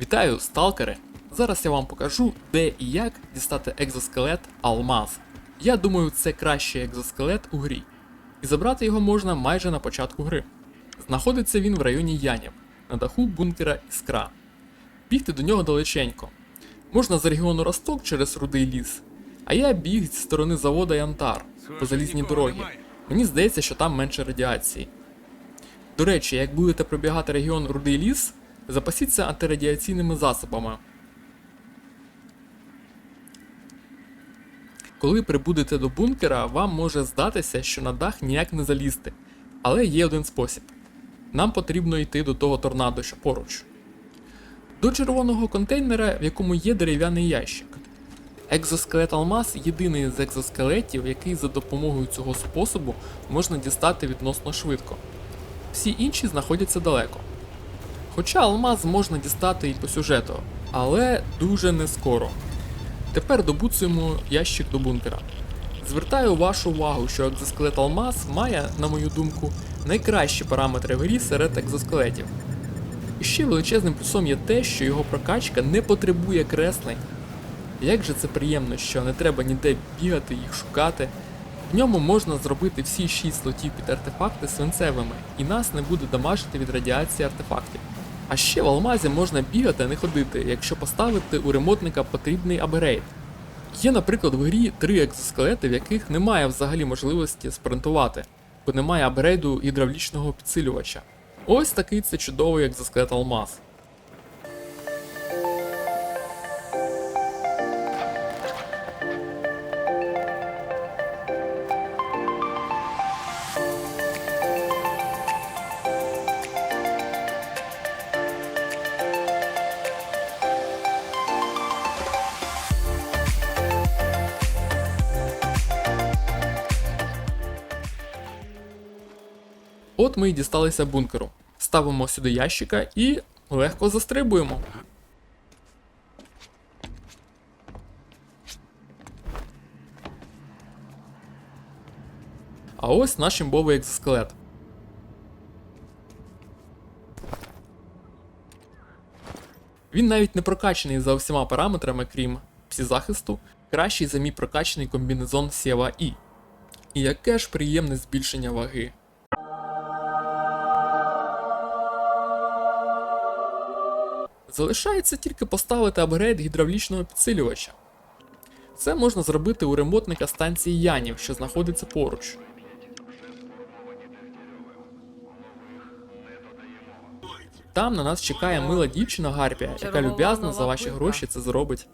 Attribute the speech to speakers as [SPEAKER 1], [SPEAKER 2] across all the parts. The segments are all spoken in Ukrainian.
[SPEAKER 1] Вітаю, сталкери! Зараз я вам покажу, де і як дістати екзоскелет Алмаз. Я думаю, це кращий екзоскелет у грі. І забрати його можна майже на початку гри. Знаходиться він в районі Янів, на даху бункера Іскра. Бігти до нього далеченько. Можна з регіону Росток через рудий ліс, а я біг зі сторони завода Янтар по залізній дорогі. Мені здається, що там менше радіації. До речі, як будете пробігати регіон Рудий ліс, запасіться антирадіаційними засобами. Коли прибудете до бункера, вам може здатися, що на дах ніяк не залізти. Але є один спосіб. Нам потрібно йти до того торнадо, що поруч. До червоного контейнера, в якому є дерев'яний ящик. Екзоскелет Алмаз єдиний з екзоскелетів, який за допомогою цього способу можна дістати відносно швидко. Всі інші знаходяться далеко. Хоча алмаз можна дістати і по сюжету, але дуже не скоро. Тепер добуцуємо ящик до бункера. Звертаю вашу увагу, що екзоскелет Алмаз має, на мою думку, найкращі параметри в грі серед екзоскелетів. І ще величезним плюсом є те, що його прокачка не потребує креслень. Як же це приємно, що не треба ніде бігати їх шукати. В ньому можна зробити всі 6 слотів під артефакти свинцевими, і нас не буде дамажити від радіації артефактів. А ще в алмазі можна бігати, а не ходити, якщо поставити у ремонтника потрібний апгрейд. Є, наприклад, в грі три екзоскелети, в яких немає взагалі можливості спринтувати, бо немає апгрейду гідравлічного підсилювача. Ось такий це чудовий екзоскелет алмаз. От ми й дісталися бункеру. Ставимо сюди ящика і легко застрибуємо. А ось наш імбовий екзоскелет. Він навіть не прокачаний за всіма параметрами, крім псі-захисту, кращий за мій прокачаний комбінезон Сєва І. І яке ж приємне збільшення ваги. Залишається тільки поставити апгрейд гідравлічного підсилювача. Це можна зробити у ремонтника станції Янів, що знаходиться поруч. Там на нас чекає мила дівчина Гарпія, яка люб'язно за ваші гроші це зробить.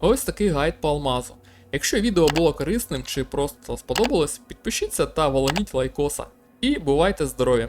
[SPEAKER 1] Ось такий гайд по алмазу. Якщо відео було корисним чи просто сподобалось, підпишіться та воломіть лайкоса. І бувайте здорові!